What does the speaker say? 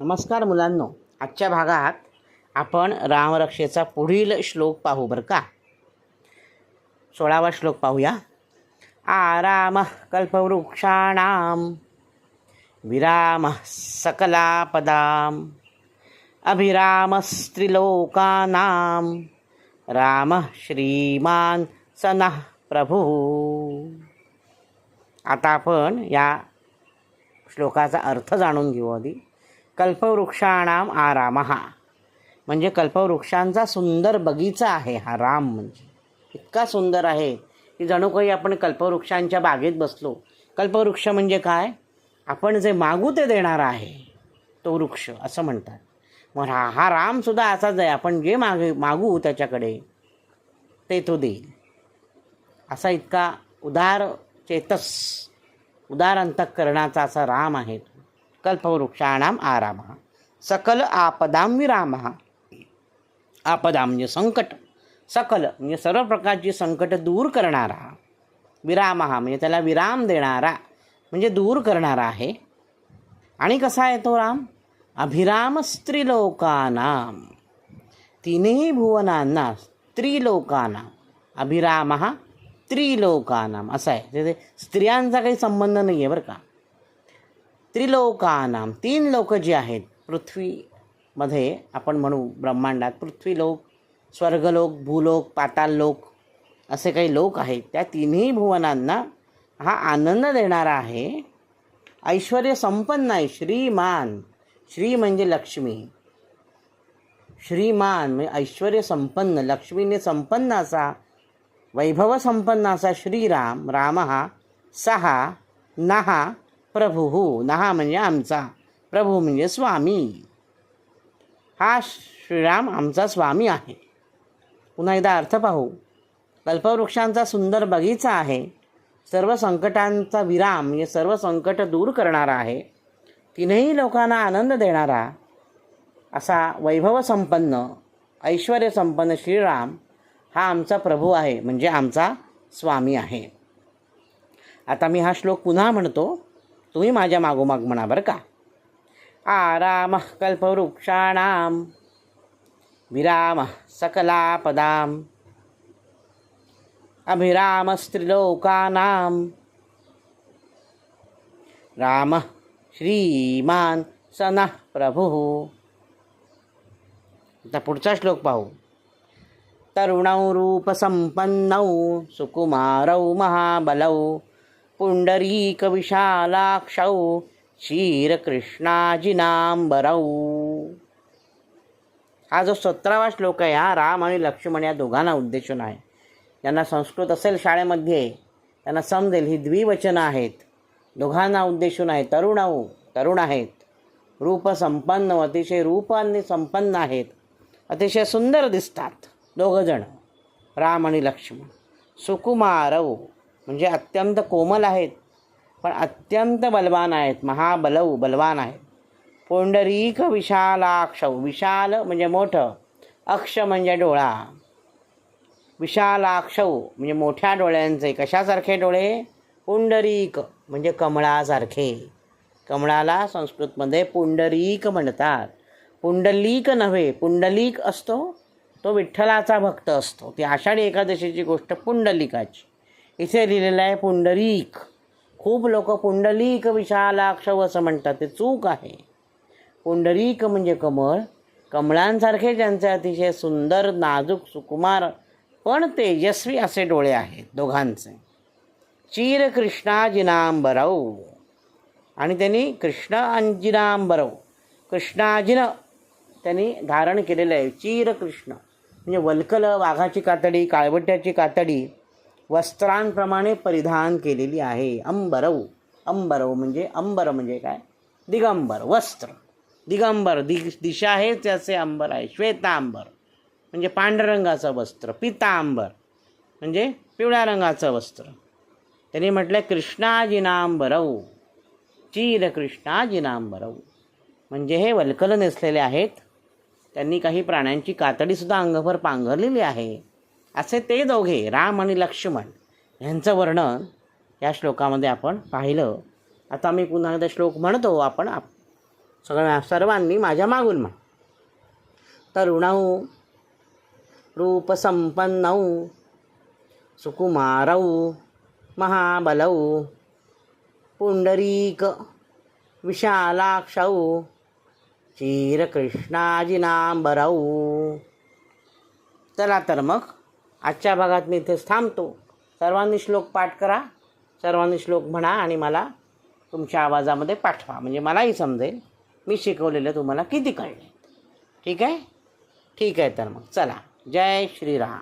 नमस्कार मुलांनो. आजच्या भागात आपण रामरक्षेचा पुढील श्लोक पाहू बरं का? सोळावा श्लोक पाहूया. आराम कल्पवृक्षाणाम विराम सकलापदाम अभिरामस्त्रिलोकानां राम श्रीमान सनः प्रभू। आता आपण या श्लोकाचा अर्थ जाणून घेऊ आधी. कल्पवृक्षाणाम आराम. हा म्हणजे कल्पवृक्षांचा सुंदर बगीचा आहे हा राम म्हणजे. इतका सुंदर आहे की जणू काही आपण कल्पवृक्षांच्या बागेत बसलो. कल्पवृक्ष म्हणजे काय? आपण जे मागू ते देणार आहे तो वृक्ष असं म्हणतात. मग हा हा रामसुद्धा असाच आहे आपण जे मागे मागू त्याच्याकडे ते तो देईल. असा इतका उदार चेतस उदार अंतःकरणाचा असा राम आहे तो. कल्पवृक्षाणाम आराम सकल आपदाम विराम। आपदा म्हणजे संकट। सकल म्हणजे सर्व प्रकारची संकट दूर करणारा। विराम म्हणजे त्याला विराम देणारा म्हणजे दूर करणारा आहे. आणि कसा आहे तो राम? अभिराम स्त्रीलोकानाम। तिन्ही भुवनांना स्त्रीलोकाना अभिराम त्रिलोकानाम असा आहे. ते स्त्रियांचा काही संबंध नाही आहे बरं का. त्रिलोकानाम तीन लोक जी आहेत पृथ्वीमध्ये आपण म्हणू ब्रह्मांडात पृथ्वीलोक स्वर्गलोक भूलोक पाताललोक असे काही लोक आहेत. त्या तिन्ही भुवनांना हा आनंद देणारा आहे. ऐश्वर संपन्न आहे. श्रीमान. श्री म्हणजे लक्ष्मी. श्रीमान म्हणजे ऐश्वर संपन्न. लक्ष्मीने संपन्न असा वैभव संपन्न असा श्रीराम. राम हा सहा नहा प्रभू नहा म्हणजे आमचा प्रभू म्हणजे स्वामी. हा श्रीराम आमचा स्वामी आहे. पुन्हा एकदा अर्थ पाहू. कल्पवृक्षांचा सुंदर बगीचा आहे. सर्व संकटांचा विराम म्हणजे सर्व संकट दूर करणारा आहे. तीनही लोकांना आनंद देणारा असा वैभव संपन्न ऐश्वर संपन्न श्रीराम हा आमचा प्रभू आहे म्हणजे आमचा स्वामी आहे. आता मी हा श्लोक पुन्हा म्हणतो. तुम्ही माझ्या मागोमाग म्हणा बरं का. आराम कल्पवृक्षाणाम विराम सकलापदाम अभिरामस्त्रिलोकानां राम श्रीमान सनः प्रभू. आता पुढचा श्लोक पाहू. तरुणौ रूपसंपन्नौ सुकुमारौ महाबलौ पुंडरीक विशालाक्षौ क्षीरकृष्णाजिनांबरौ हा जो सतरावा श्लोक आहे हा राम आणि लक्ष्मण या दोघांना उद्देशून आहे. ज्यांना संस्कृत असेल शाळेमध्ये त्यांना समजेल ही द्विवचनं आहेत. दोघांना उद्देशून आहे तरुणाऊ तरुण आहेत. रूपसंपन्न अतिशय रूपांनी संपन्न आहेत. अतिशय सुंदर दिसतात दोघंजण राम आणि लक्ष्मण. सुकुमारव म्हणजे अत्यंत कोमल आहेत पण अत्यंत बलवान आहेत महाबलव बलवान आहेत. पोंडरीक विशालाक्ष विशाल म्हणजे मोठं अक्ष म्हणजे डोळा. विशालाक्ष म्हणजे मोठ्या डोळ्यांचे कशासारखे डोळे? पुंडरीक म्हणजे कमळासारखे. कमळाला संस्कृतमध्ये पुंडरीक म्हणतात. पुंडलीक नव्हे पुंडलीक असतो तो विठ्ठलाचा भक्त असतो. ती आषाढी एकादशीची गोष्ट पुंडलिकाची. इथे लिहिलेलं आहे पुंडरीक. खूप लोक पुंडलीक विशालाक्ष असं म्हणतात. ते चूक आहे. पुंडरीक म्हणजे कमळ. कमळांसारखे ज्यांचे अतिशय सुंदर नाजूक सुकुमार पण तेजस्वी असे डोळे आहेत दोघांचे. चीर कृष्णाजिनांबरव आणि त्यांनी कृष्ण अंजिनांबरव कृष्णाजिन त्यांनी धारण केलेलं आहे. चीर कृष्ण म्हणजे वल्कल वाघाची कातडी काळवट्याची कातडी वस्त्रांप्रमाणे परिधान केलेली आहे. अंबरव अंबरव म्हणजे अंबर म्हणजे काय? दिगंबर वस्त्र. दिगंबर दि दिशा आहे त्याचे अंबर आहे. श्वेतांबर म्हणजे पांढऱ्या रंगाचं वस्त्र. पितांबर म्हणजे पिवळ्या रंगाचं वस्त्र. त्यांनी म्हटलं कृष्णाजिनांबरव चीर कृष्णाजिनांबरव म्हणजे हे वल्कल नेसलेले आहेत. त्यांनी काही प्राण्यांची कातडीसुद्धा अंगभर पांघरलेली आहे. असे ते दोघे राम आणि लक्ष्मण यांचं वर्णन या श्लोकामध्ये आपण पाहिलं. आता मी पुन्हा एकदा श्लोक म्हणतो आपण आप सगळ्या सर्वांनी माझ्या मागून म्हण. तरुणौ रूपसंपन्नौ सुकुमारौ महाबलौ पुंडरीक विशालाक्षौ चिरकृष्णाजिनांबरौ चला तर मग आजच्या भागात मी इथेच थांबतो. सर्वांनी श्लोक पाठ करा. सर्वांनी श्लोक म्हणा आणि मला तुमच्या आवाजामध्ये पाठवा. म्हणजे मलाही समजेल. मी शिकवलेलं तुम्हाला किती कळले. ठीक आहे? ठीक आहे तर मग चला. जय श्रीराम.